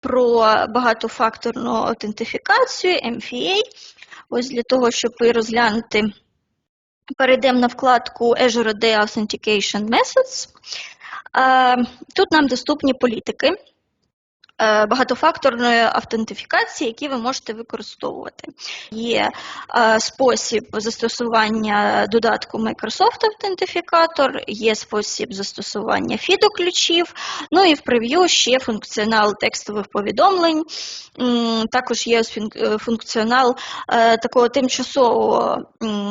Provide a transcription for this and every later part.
про багатофакторну аутентифікацію MFA. Ось для того, щоб її розглянути, перейдемо на вкладку Azure AD Authentication Methods. Е, Тут нам доступні політики багатофакторної автентифікації, які ви можете використовувати. Є е, спосіб застосування додатку Microsoft Authenticator, є спосіб застосування FIDO-ключів, ну і в прев'ю ще функціонал текстових повідомлень. Також є е, функціонал е, такого тимчасового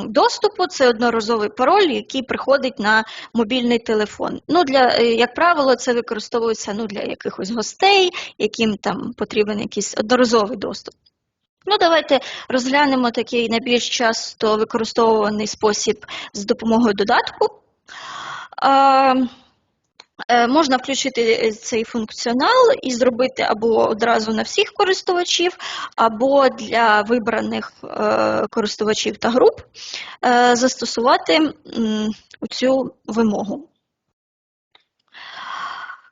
доступу, це одноразовий пароль, який приходить на мобільний телефон. Ну, для, е, як правило, це використовується ну, для якихось гостей, яким там потрібен якийсь одноразовий доступ. Ну, давайте розглянемо такий найбільш часто використовуваний спосіб з допомогою додатку. Е, Можна включити цей функціонал і зробити або одразу на всіх користувачів, або для вибраних е, користувачів та груп е, застосувати цю вимогу.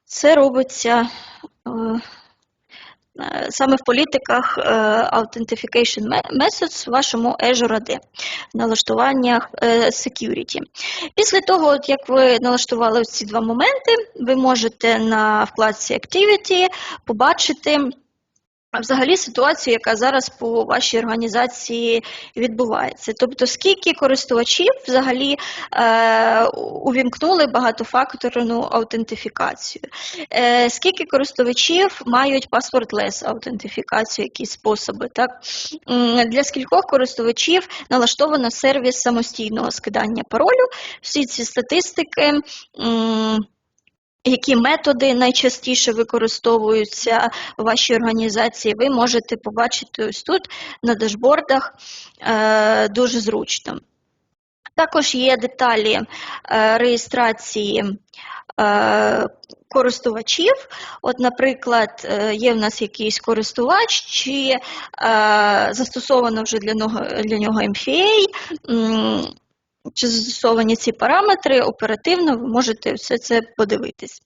Це робиться е, е, саме в політиках Authentification Authentication Methods в вашому Azure AD, налаштування е, Security. Після того, як ви налаштували ці два моменти, ви можете на вкладці Activity побачити взагалі ситуацію, яка зараз по вашій організації відбувається. Тобто, скільки користувачів взагалі е, увімкнули багатофакторну аутентифікацію, е, скільки користувачів мають passwordless аутентифікацію, які способи. Так? Для скількох користувачів налаштовано сервіс самостійного скидання паролю. Всі ці статистики. м, які методи найчастіше використовуються в вашій організації, ви можете побачити ось тут на дашбордах е, дуже зручно. Також є деталі е, реєстрації е, користувачів. От, наприклад, є в нас якийсь користувач, чи застосовано вже для нього, MFA, чи застосовані ці параметри оперативно, ви можете все це подивитись.